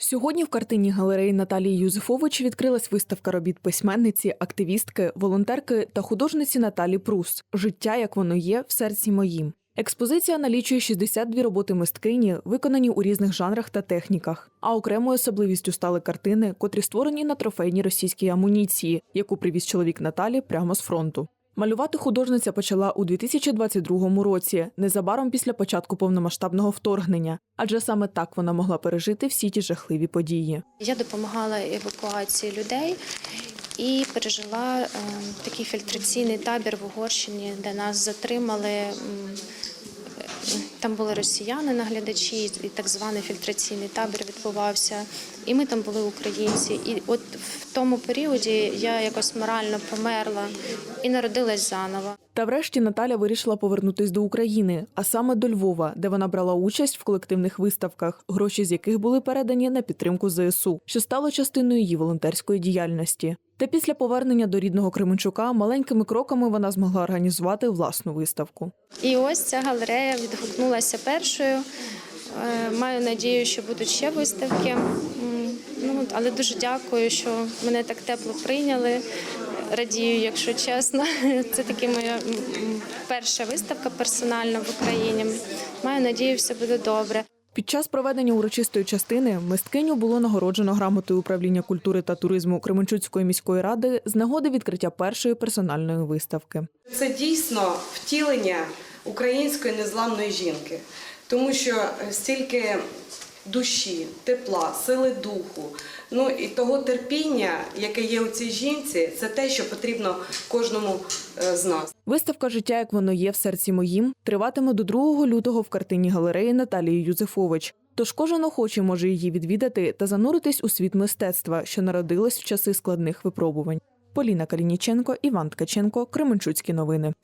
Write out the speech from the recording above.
Сьогодні в картині галереї Наталії Юзефович відкрилась виставка робіт письменниці, активістки, волонтерки та художниці Наталі Прус Життя, як воно є, в серці моїм. Експозиція налічує 62 роботи мисткині, виконані у різних жанрах та техніках. А окремою особливістю стали картини, котрі створені на трофейній російській амуніції, яку привіз чоловік Наталі прямо з фронту. Малювати художниця почала у 2022 році, незабаром після початку повномасштабного вторгнення, адже саме так вона могла пережити всі ті жахливі події. Я допомагала евакуації людей і пережила е, такий фільтраційний табір в Угорщині, де нас затримали. Там були росіяни, наглядачі, і так званий фільтраційний табір відбувався. І ми там були українці. І от в тому періоді я якось морально померла і народилась заново. Та врешті Наталя вирішила повернутись до України, а саме до Львова, де вона брала участь в колективних виставках, гроші з яких були передані на підтримку ЗСУ, що стало частиною її волонтерської діяльності. Та після повернення до рідного Кременчука маленькими кроками вона змогла організувати власну виставку. І ось ця галерея відгукнулася першою. Е, Маю надію, що будуть ще виставки. Ну, але дуже дякую, що мене так тепло прийняли. Радію, якщо чесно. Це таки моя перша виставка персональна в Україні. Маю надію, все буде добре. Під час проведення урочистої частини мисткиню було нагороджено грамотою управління культури та туризму Кременчуцької міської ради з нагоди відкриття першої персональної виставки. Це дійсно втілення української незламної жінки, тому що стільки душі, тепла, сили духу, ну і того терпіння, яке є у цій жінці, це те, що потрібно кожному е, з нас. Виставка Життя, як воно є в серці моїм триватиме до 2 лютого в картині галереї Наталії Юзефович. Тож кожен охочий може її відвідати та зануритись у світ мистецтва, що народилось в часи складних випробувань. Поліна Калініченко, Іван Ткаченко, Кременчуцькі новини.